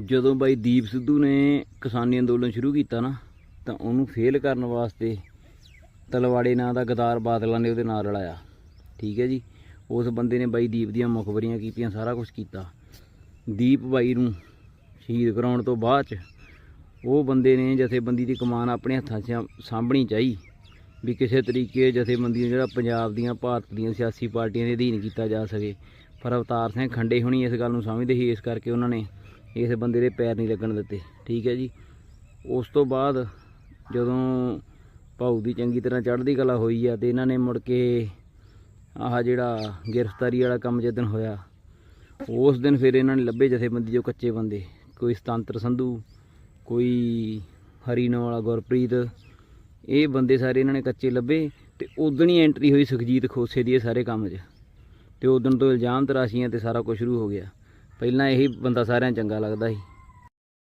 ਜਦੋਂ ਬਾਈ ਦੀਪ ਸਿੱਧੂ ਨੇ ਕਿਸਾਨੀ ਅੰਦੋਲਨ ਸ਼ੁਰੂ ਕੀਤਾ ਨਾ, ਤਾਂ ਉਹਨੂੰ ਫੇਲ ਕਰਨ ਵਾਸਤੇ ਤਲਵਾੜੇ ਨਾਂ ਦਾ ਗਦਾਰ ਬਾਦਲਾਂ ਨੇ ਉਹਦੇ ਨਾਲ ਰਲਾਇਆ। ਠੀਕ ਹੈ ਜੀ? ਉਸ ਬੰਦੇ ਨੇ ਬਾਈ ਦੀਪ ਦੀਆਂ ਮੁਖਬਰੀਆਂ ਕੀਤੀਆਂ, ਸਾਰਾ ਕੁਝ ਕੀਤਾ। ਦੀਪ ਬਾਈ ਨੂੰ ਸ਼ਹੀਦ ਕਰਾਉਣ ਤੋਂ ਬਾਅਦ ਚ ਉਹ ਬੰਦੇ ਨੇ ਜਥੇਬੰਦੀ ਦੀ ਕਮਾਨ ਆਪਣੇ ਹੱਥਾਂ 'ਚ ਸਾਂਭਣੀ ਚਾਹੀ ਵੀ ਕਿਸੇ ਤਰੀਕੇ ਜਥੇਬੰਦੀ ਨੂੰ ਜਿਹੜਾ ਪੰਜਾਬ ਦੀਆਂ, ਭਾਰਤ ਦੀਆਂ ਸਿਆਸੀ ਪਾਰਟੀਆਂ ਦੇ ਅਧੀਨ ਕੀਤਾ ਜਾ ਸਕੇ। ਪਰ ਅਵਤਾਰ ਸਿੰਘ ਖੰਡੇ ਹੁਣੀ ਇਸ ਗੱਲ ਨੂੰ ਸਮਝਦੇ ਸੀ, ਇਸ ਕਰਕੇ ਉਹਨਾਂ ਨੇ ਇਸ ਬੰਦੇ ਦੇ ਪੈਰ ਨਹੀਂ ਲੱਗਣ ਦਿੱਤੇ, ਠੀਕ ਹੈ ਜੀ। ਉਸ ਤੋਂ ਬਾਅਦ ਜਦੋਂ ਭਾਊ ਦੀ ਚੰਗੀ ਤਰ੍ਹਾਂ ਚੜ੍ਹਦੀ ਕਲਾ ਹੋਈ ਆ ਤੇ ਇਹਨਾਂ ਨੇ ਮੁੜ ਕੇ ਆਹ ਜਿਹੜਾ ਗ੍ਰਿਫਤਾਰੀ ਵਾਲਾ ਕੰਮ ਜਦੋਂ ਹੋਇਆ, ਉਸ ਦਿਨ ਫਿਰ ਇਹਨਾਂ ਨੇ ਲੱਭੇ ਜਥੇਬੰਦੀ ਜੋ ਕੱਚੇ ਬੰਦੇ, ਕੋਈ ਸਤੰਤਰ ਸੰਧੂ, ਕੋਈ ਹਰੀਨੋ ਵਾਲਾ ਗੁਰਪ੍ਰੀਤ, ਇਹ ਬੰਦੇ ਸਾਰੇ ਇਹਨਾਂ ਨੇ ਕੱਚੇ ਲੱਭੇ ਤੇ ਉਦੋਂ ਹੀ ਐਂਟਰੀ ਹੋਈ ਸੁਖਜੀਤ ਖੋਸੇ ਦੀ ਇਹ ਸਾਰੇ ਕੰਮ 'ਚ। ਤੇ ਉਦੋਂ ਤੋਂ ਇਲਜ਼ਾਮ ਤਰਾਸ਼ੀਆਂ ਤੇ ਸਾਰਾ ਕੁਝ ਸ਼ੁਰੂ ਹੋ ਗਿਆ। ਪਹਿਲਾਂ ਇਹੀ ਬੰਦਾ ਸਾਰਿਆਂ ਨੂੰ ਚੰਗਾ ਲੱਗਦਾ ਸੀ।